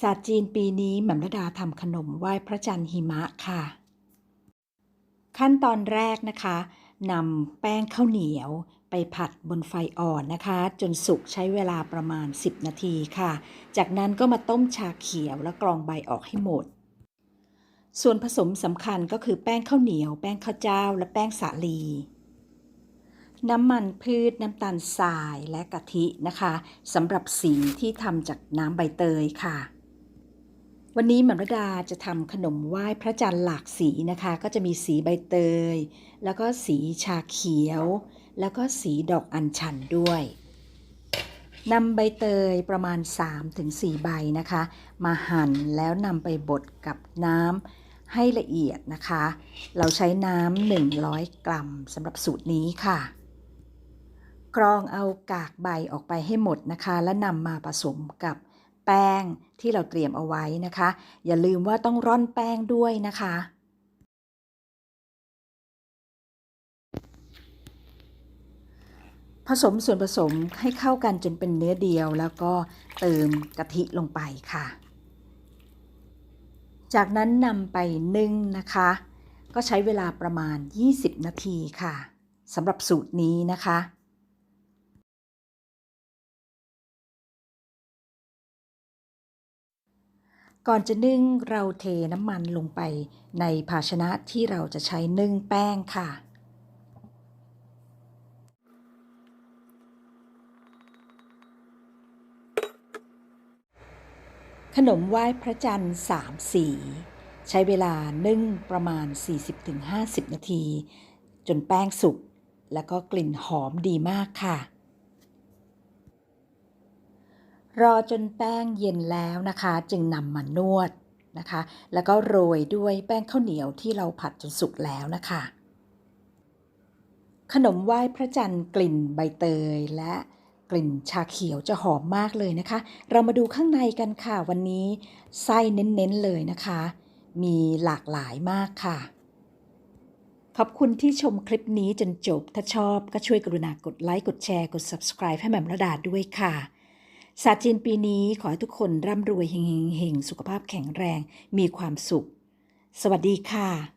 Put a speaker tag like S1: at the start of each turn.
S1: ศาสตร์จีนปีนี้แหม่มระดาทำขนมไหว้พระจันทร์หิมะค่ะ ขั้นตอนแรกนะคะนำแป้งข้าวเหนียวไปผัดบนไฟอ่อนนะคะ จนสุกใช้เวลาประมาณ 10 นาทีค่ะ จากนั้นก็มาต้มชาเขียวและกรองใบออกให้หมด ส่วนผสมสำคัญก็คือแป้งข้าวเหนียว แป้งข้าวเจ้า และแป้งสาลี น้ำมันพืชน้ำตาลทรายและกะทินะคะสำหรับสีที่ทำจากน้ำใบเตยค่ะ วันนี้หมรดาจะทำขนมไหว้พระจันทร์หลากสีนะคะ ก็จะมีสีใบเตย แล้วก็สีชาเขียว แล้วก็สีดอกอัญชันด้วยนำใบเตยประมาณ 3-4 ใบนะคะ มาหั่นแล้วนำไปบดกับน้ำให้ละเอียดนะคะ เราใช้น้ำ100 กรัมสำหรับสูตรนี้ค่ะกรองเอากากใบออกไปให้หมดนะคะ และนำมาผสมกับ แป้งที่เราเตรียมเอาไว้นะคะ อย่าลืมว่าต้องร่อนแป้งด้วยนะคะ ผสมส่วนผสมให้เข้ากันจนเป็นเนื้อเดียว แล้วก็เติมกะทิลงไปค่ะ จากนั้นนำไปนึ่งนะคะ ก็ใช้เวลาประมาณ 20 นาทีค่ะสำหรับสูตรนี้นะคะ ก่อนจะนึ่งเราเทน้ำมันลงไปในภาชนะที่เราจะใช้นึ่งแป้งค่ะ ขนมไหว้พระจันทร์สามสี ใช้เวลานึ่งประมาณ 40-50 นาที จนแป้งสุกแล้วก็กลิ่นหอมดีมากค่ะ รอจนแป้งเย็นแล้วนะคะ จึงนำมานวดนะคะ แล้วก็โรยด้วยแป้งข้าวเหนียวที่เราผัดจนสุกแล้วนะคะ ขนมไหว้พระจันทร์กลิ่นใบเตยและกลิ่นชาเขียวจะหอมมากเลยนะคะ เรามาดูข้างในกันค่ะวันนี้ไส้เน้นๆเลยนะคะ มีหลากหลายมากค่ะ ขอบคุณที่ชมคลิปนี้จนจบ ถ้าชอบก็ช่วยกรุณากดไลค์ กดแชร์ กด subscribe ให้แหม่มระดาด้วยค่ะ ศาสตร์จีนปีนี้ขอให้ทุกคนร่ำรวยเฮงๆสุขภาพแข็งแรง มีความสุข สวัสดีค่ะ